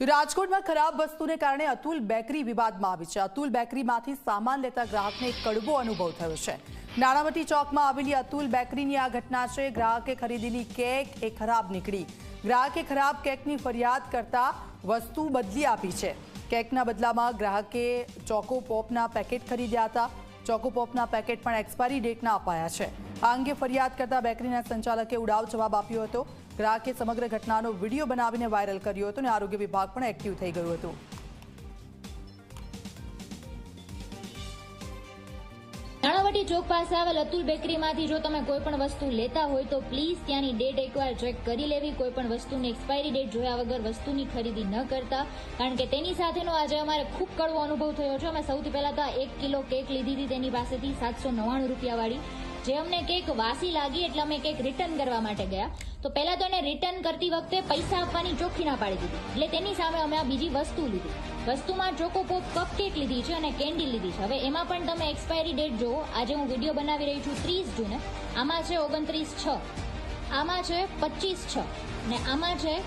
તો રાજકોટમાં ખરાબ વસ્તુને કારણે અતુલ બેકરી વિવાદમાં આવી છે. અતુલ બેકરીમાંથી સામાન લેતા ગ્રાહકને એક કડવો અનુભવ થયો છે. નાણાવટી ચોકમાં આવેલી અતુલ બેકરીની આ ઘટના છે. ગ્રાહકે ખરીદેલી કેક એ ખરાબ નીકળી. ગ્રાહકે ખરાબ કેકની ફરિયાદ કરતા વસ્તુ બદલી આપી છે. કેકના બદલામાં ગ્રાહકે ચોકો પોપના પેકેટ ખરીદ્યા હતા. ચોકો પોપના પેકેટ પણ એક્સપાયરી ડેટના અપાયા છે. આ અંગે ફરિયાદ કરતા બેકરીના સંચાલકે ઉડાવ જવાબ આપ્યો હતો. ગ્રાહકે સમગ્ર ઘટનાનો વીડિયો બનાવીને વાયરલ કર્યો હતો અને આરોગ્ય વિભાગ પણ એક્ટિવ થઈ ગયું હતું. નાણાવટી ચોક પાસે આવેલ અતુલ બેકરીમાંથી જો તમે કોઈ પણ વસ્તુ લેતા હોય તો પ્લીઝ ત્યાંની ડેટ એકવાર ચેક કરી લેવી. કોઈ પણ વસ્તુની એક્સપાયરી ડેટ જોયા વગર વસ્તુની ખરીદી ન કરતા. કારણ કે તેની સાથેનો આજે અમારે ખૂબ કડવો અનુભવ થયો છે. અમે સૌથી પહેલા તો એક કિલો કેક લીધી હતી. તેની પાસેથી સાતસો નવ્વાણું રૂપિયાવાળી જે અમને કંઈક વાસી લાગી એટલે અમે કંઈક રિટર્ન કરવા માટે ગયા. તો પહેલાં તો એને રિટર્ન કરતી વખતે પૈસા આપવાની ચોખ્ખી ના પાડી દીધી. એટલે તેની સામે અમે આ બીજી વસ્તુ લીધી. વસ્તુમાં ચોકો પોપ કપ કેક લીધી છે અને કેન્ડી લીધી છે. હવે એમાં પણ તમે એક્સપાયરી ડેટ જુઓ. આજે હું વીડિયો બનાવી રહી છું ત્રીસ જૂને. આમાં છે ઓગણત્રીસ છ. આમાં છે પચીસ છ. ને આમાં છે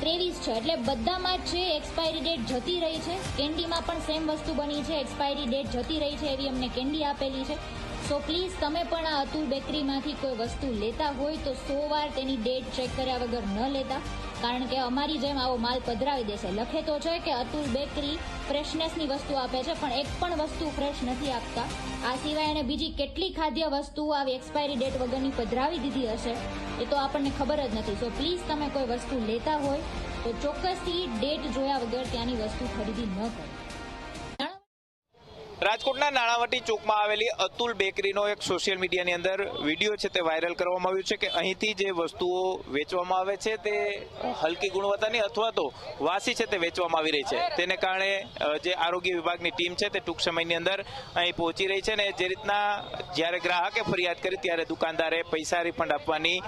ત્રેવીસ છે. એટલે બધામાં જ છે એક્સપાયરી ડેટ જતી રહી છે. કેન્ડીમાં પણ સેમ વસ્તુ બની છે. એક્સપાયરી ડેટ જતી રહી છે એવી અમને કેન્ડી આપેલી છે. સો પ્લીઝ તમે પણ આ અતુલ બેકરીમાંથી કોઈ વસ્તુ લેતા હોય તો સો વાર તેની ડેટ ચેક કર્યા વગર ન લેતા. કારણ કે અમારી જેમ આવો માલ પધરાવી દેશે. લખે તો છે કે અતુલ બેકરી ફ્રેશનેસની વસ્તુ આપે છે, પણ એક પણ વસ્તુ ફ્રેશ નથી આપતા. આ સિવાય એને બીજી કેટલી ખાદ્ય વસ્તુ આવી એક્સપાયરી ડેટ વગરની પધરાવી દીધી હશે, એ તો આપણને ખબર જ નથી. સો પ્લીઝ તમે કોઈ વસ્તુ લેતા હોય તો ચોક્કસથી ડેટ જોયા વગર ત્યાંની વસ્તુ ખરીદી ન કરો. રાજકોટના નાણાવટી ચોકમાં આવેલી અતુલ બેકરીનો એક સોશિયલ મીડિયાની અંદર વીડિયો છે તે વાયરલ કરવામાં આવ્યું છે કે અહીંથી જે વસ્તુઓ વેચવામાં આવે છે તે હલકી ગુણવત્તાની અથવા તો વાસી છે તે વેચવામાં આવી રહી છે. તેને કારણે જે આરોગ્ય વિભાગની ટીમ છે તે ટૂંક સમયની અંદર અહીં પહોંચી રહી છે ને જે રીતના જ્યારે ગ્રાહકે ફરિયાદ કરી ત્યારે દુકાનદારે પૈસા રિફંડ આપવાની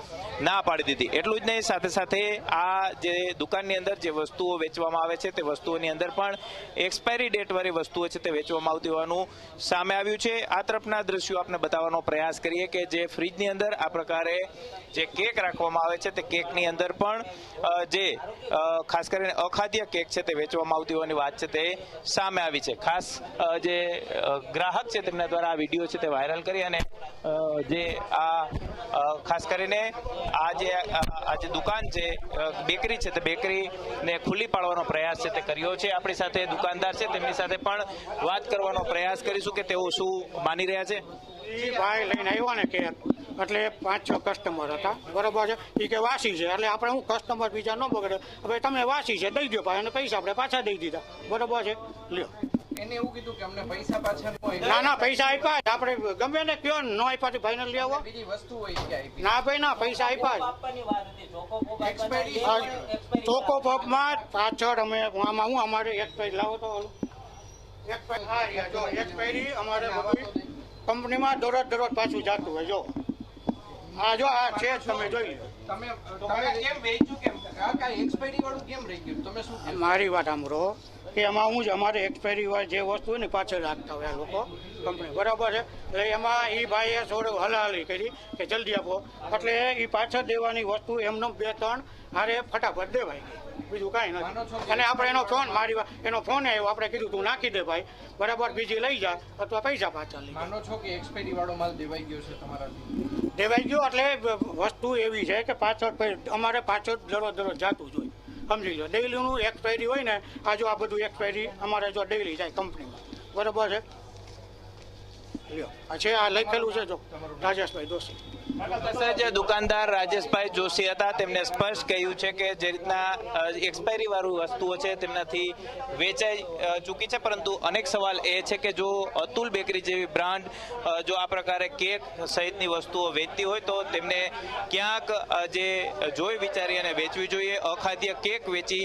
ના પાડી દીધી. એટલું જ નહીં, સાથે સાથે આ જે દુકાનની અંદર જે વસ્તુઓ વેચવામાં આવે છે તે વસ્તુઓની અંદર પણ એક્સપાયરી ડેટવાળી વસ્તુઓ છે તે વેચવામાં આવતી હોવાનું સામે આવ્યું છે. આ તરફના દ્રશ્યો આપને બતાવવાનો પ્રયાસ કરીએ કે જે ફ્રીજની અંદર આ પ્રકારે જે કેક રાખવામાં આવે છે તે કેકની અંદર પણ જે ખાસ કરીને અખાદ્ય કેક છે તે વેચવામાં આવતી હોવાની વાત છે તે સામે આવી છે. ખાસ જે ગ્રાહક છે તેમના દ્વારા આ વીડિયો છે તે વાયરલ કરી અને જે આ ખાસ કરીને આ જે આ જે દુકાન છે બેકરી છે, તે બેકરીને ખુલ્લી પાડવાનો પ્રયાસ છે તે કર્યો છે. આપણી સાથે દુકાનદાર છે, તેમની સાથે પણ વાત કરવાનો પ્રયાસ કરીશું કે તેઓ શું માની રહ્યા છે? ભાઈ લઈને આવ્યો ને કે એટલે પાંચ છ કસ્ટમર હતા. બરોબર છે? એ કે વાસી છે. એટલે આપણે હું કસ્ટમર બીજા ન બગડે. હવે તમે વાસી છે, દઈ દો ભાઈ, અને પૈસા આપણે પાછા દઈ દીધા. બરોબર છે? લ્યો. એને એવું કીધું કે અમને પૈસા પાછા ના ના પૈસા આપ્યા જ. આપણે ગમે ને કયો ને આપ્યા તો ભાઈને લઈ આવો. બીજી વસ્તુ હોય કે આપી. ના ભાઈ ના પૈસા આપ્યા જ. ચોકો પપમાં પાછળ અમે આમાં હું અમારે એક્સપાયરી લાવો તો એક એક્સપાયરી હા જો એક્સપાયરી અમારે બધું કંપનીમાં દરરોજ દરરોજ પાછું જાતું હોય જો. આ જો આ છે તમે જોઈ લો. તમે તમે કેમ વેચ્યું કેમ? આ કાંઈ એક્સપાયરી વાળું કેમ રહી ગયું? તમે શું મારી વાત સાંભળો. કે એમાં હું જ અમારે એક્સપાયરી વાળી જે વસ્તુ હોય ને પાછળ રાખતા હોય આ લોકો કંપની બરાબર છે? એટલે એમાં એ ભાઈએ થોડું હલાહલી કરી કે જલ્દી આપો. એટલે એ પાછળ દેવાની વસ્તુ એમનો બે ત્રણ હારે ફટાફટ દેવાય. બીજું કાંઈ નથી. અને આપણે એનો ફોન મારી વાત એનો ફોન આવ્યો. આપણે કીધું તું નાખી દે ભાઈ. બરાબર બીજી લઈ જા અથવા પૈસા પાછા લઈ માનો છો કે એક્સપાયરી વાળો માલ દેવાઈ ગયો છે તમારાથી? દેવાઈ ગયો એટલે વસ્તુ એવી છે કે પાછળ અમારે પાછળ દરરોજ દરરોજ જાતું જ સમજી લો ડેઈલીનું એક્સપાયરી હોય ને, આ જો આ બધું એક્સપાયરી અમારે જો ડેલી જાય કંપનીમાં બરાબર છે? લ્યો. આ છે છે જો. જે દુકાનદાર રાજેશભાઈ જોશી હતા. તેમણે સ્પષ્ટ કહ્યું છે કે જે રીતના એક્સપાયરી વાળું વસ્તુઓ છે તેમનાથી વેચાઈ ચૂકી છે. પરંતુ અનેક સવાલ એ છે કે જો અતુલ બેકરી જેવી બ્રાન્ડ જો આ પ્રકારે કેક સહિતની વસ્તુઓ વેચતી હોય તો તેમને ક્યાંક જે જોઈ વિચારી અને વેચવી જોઈએ. અખાદ્ય કેક વેચી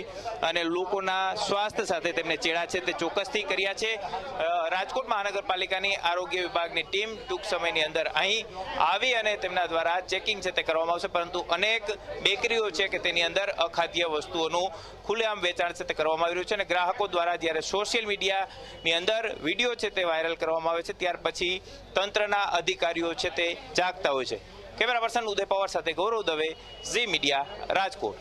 અને લોકોના સ્વાસ્થ્ય સાથે તેમને ચેડા છે. તે ચોક્કસથી કર્યા છે. રાજકોટ મહાનગરપાલિકાની આરોગ્ય વિભાગની ટીમ ટૂંક સમયની અંદર અહીં આવી અને તેમના દ્વારા ચેકિંગ છે તે કરવામાં આવશે. પરંતુ અનેક બેકરીઓ છે કે તેની અંદર અખાદ્ય વસ્તુઓનું ખુલ્લેઆમ વેચાણ છે તે કરવામાં આવી રહ્યું છે અને ગ્રાહકો દ્વારા જ્યારે સોશિયલ મીડિયાની અંદર વીડિયો છે તે વાયરલ કરવામાં આવે છે, ત્યાર પછી તંત્રના અધિકારીઓ છે તે જાગતા હોય છે. કેમેરા પર્સન ઉદય પવાર સાથે ગૌરવ દવે, ઝી મીડિયા રાજકોટ.